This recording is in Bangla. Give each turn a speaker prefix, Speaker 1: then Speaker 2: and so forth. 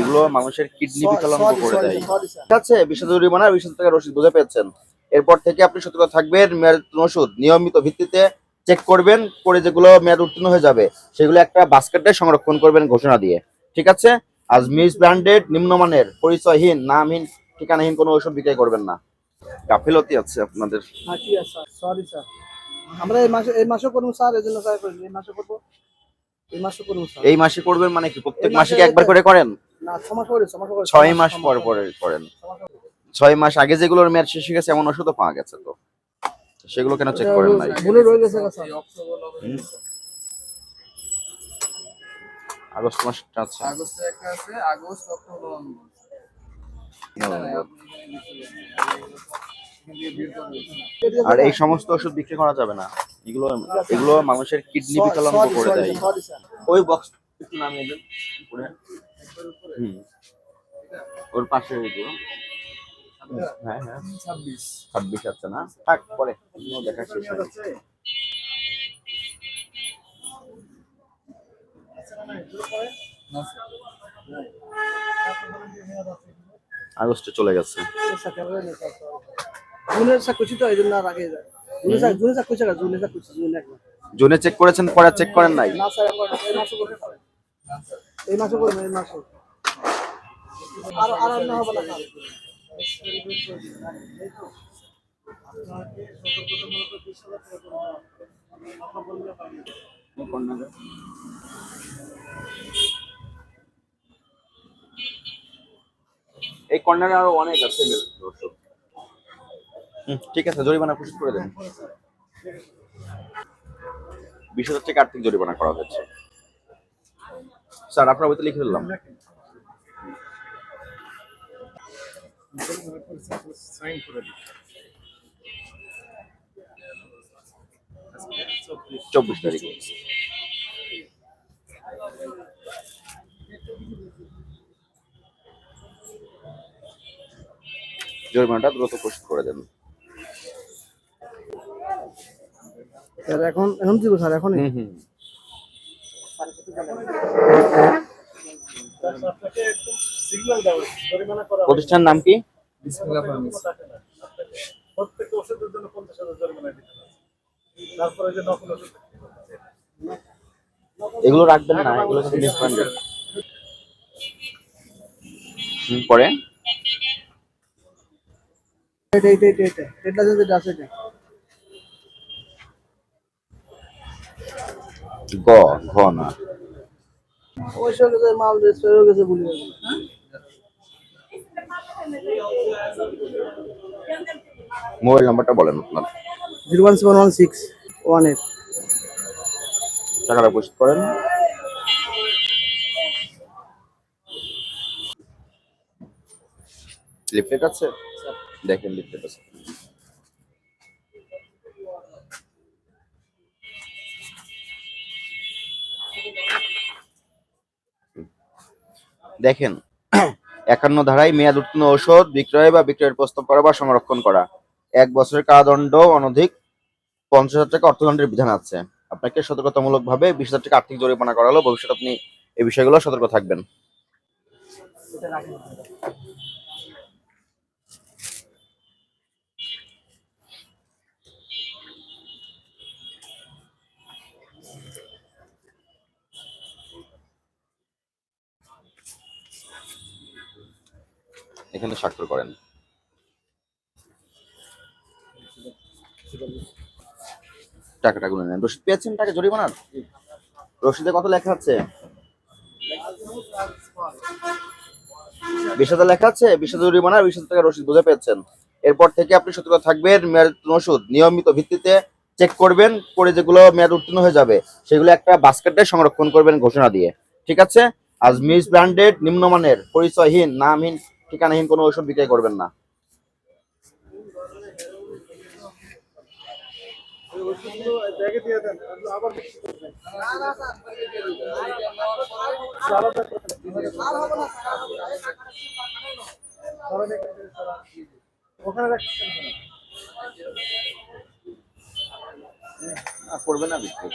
Speaker 1: এগুলো মানুষের কিডনি বিকলাঙ্গ করে দেয়। ঠিক আছে? বিশ হাজার জরিমানা বিশ হাজার রসিদ বুঝে পেয়েছেন। এরপর থেকে আপনি সতর্ক থাকবেন মেয়াদ ওষুধ নিয়মিত ভিত্তিতে চেক করবেন করে যেগুলো মেয়াদ উত্তীর্ণ হয়ে যাবে সেগুলো একটা বাস্কেটে সংরক্ষণ করবেন ঘোষণা দিয়ে। ঠিক আছে? আজ মিস ব্র্যান্ডেড নিম্নমানের পরিচয়হীন নামহীন ঠিকানাহীন কোনো ওষুধ বিক্রি করবেন না। গাফিলতি আছে আপনাদের।
Speaker 2: হ্যাঁ ঠিক আছে সরি স্যার আমরা এই মাসে এই মাসে করব স্যার এই জন্য স্যার এই মাসে করব। এই মাসে করব
Speaker 1: এই মাসে করবেন মানে কি? প্রত্যেক মাসে কি একবার করে করেন?
Speaker 2: না মাস মাস
Speaker 1: ছয় মাস পর পরে। করেন। ছয় মাস আগে যেগুলোর মেয়াদ শেষ হয়ে গেছে এমন ওষুধও পাওয়া গেছে তো। সেগুলো কেন চেক করেন নাই?
Speaker 2: ভুলে রয়ে গেছে।
Speaker 1: আগস্ট মাসটা আছে
Speaker 3: আগস্টে একটা আছে আগস্ট অক্টোবর
Speaker 1: আর এই সমস্ত ওষুধ বিক্রি করা যাবে না। এগুলো এগুলো মানুষের কিডনি বিকলাঙ্গ করে দেয়। ওই বক্স একটু নামিয়ে দেন হুম। ওর পাশে এগুলো। হ্যাঁ হ্যাঁ।
Speaker 3: ছাব্বিশ
Speaker 1: ছাব্বিশ আছে না? থাক পরে। দেখা শেষ আগস্টে চলে গেছে।
Speaker 2: জুনের করছি তো এই জন্য যায়। জুনে স্যার জুনে স্যার করছে না জুনে স্যার করছি জুনে একবার।
Speaker 1: জুনে চেক করেছেন পরে চেক করেন নাই?
Speaker 2: না স্যার একবার এই মাসে স্যার। এই মাসে এই মাসে। আর আর অন্য হবে না
Speaker 1: এই কর্নারে আরও অনেক আছে দর্শক। ঠিক আছে, জরিমানা প্রস্তুত করে দেন। বিশ হাজার টাকা আর্থিক জরিমানা করা হয়েছে। স্যার, আপনার বইতে লিখে দিলাম চব্বিশ তারিখ। জরিমানাটা দ্রুত প্রস্তুত করে দেন।
Speaker 2: স্যার এখন এখন দিব স্যার এখন
Speaker 1: হুম হুম। প্রতিষ্ঠান নাম কি?
Speaker 3: বিসমিল্লাহ
Speaker 4: ওষুধের জন্য পঞ্চাশ হাজার জরিমানা দিতে তারপরে যে নকল ওষুধ
Speaker 1: এগুলো রাখবেন না এগুলো কিন্তু ডিসব্যান্ডেড হুম পরে?
Speaker 2: এটা এটা এটা এটা। এটা যেটা আছে এটা।
Speaker 1: গ ঘ না।
Speaker 2: হয়ে
Speaker 1: মোবাইল নাম্বারটা বলেন আপনার।
Speaker 2: Zero one seven one six one eight.
Speaker 1: টাকাটা পরিশোধ করেন। লিফলেট আছে? দেখেন লিফলেট আছে। দেখেন, একান্ন ধারায় মেয়াদ উত্তীর্ণ ঔষধ বিক্রয় বা বিক্রয়ের প্রস্তাব করা বা সংরক্ষণ করা। এক বছরের কারাদণ্ড অনধিক পঞ্চাশ হাজার টাকা অর্থদণ্ডের বিধান আছে। আপনাকে সতর্কতামূলক ভাবে বিশ হাজার টাকা আর্থিক জরিমানা করা হলো ভবিষ্যতে আপনি এই বিষয়গুলো সতর্ক থাকবেন। এখানে স্বাক্ষর করেন। টাকাটা গুনে নেন। রসিদ পেয়েছেন টাকা জরিমানার? রসিদে কত লেখা আছে? বিশ হাজার লেখা আছে? বিশ হাজার জরিমানা বিশ হাজার টাকা রসিদ বুঝে পেয়েছেন। এরপর থেকে আপনি সতর্ক থাকবেন মেয়াদ ওষুধ নিয়মিত ভিত্তিতে চেক করবেন, করে যেগুলো মেয়াদ উত্তীর্ণ হয়ে যাবে, সেগুলো একটা বাস্কেটে সংরক্ষণ করবেন ঘোষণা দিয়ে। ঠিক আছে? আজ মিস ব্র্যান্ডেড নিম্নমানের পরিচয়হীন, নামহীন ঠিকানাহীন কোনো ওষুধ বিক্রয় করবেন না করবে না বিক্রি?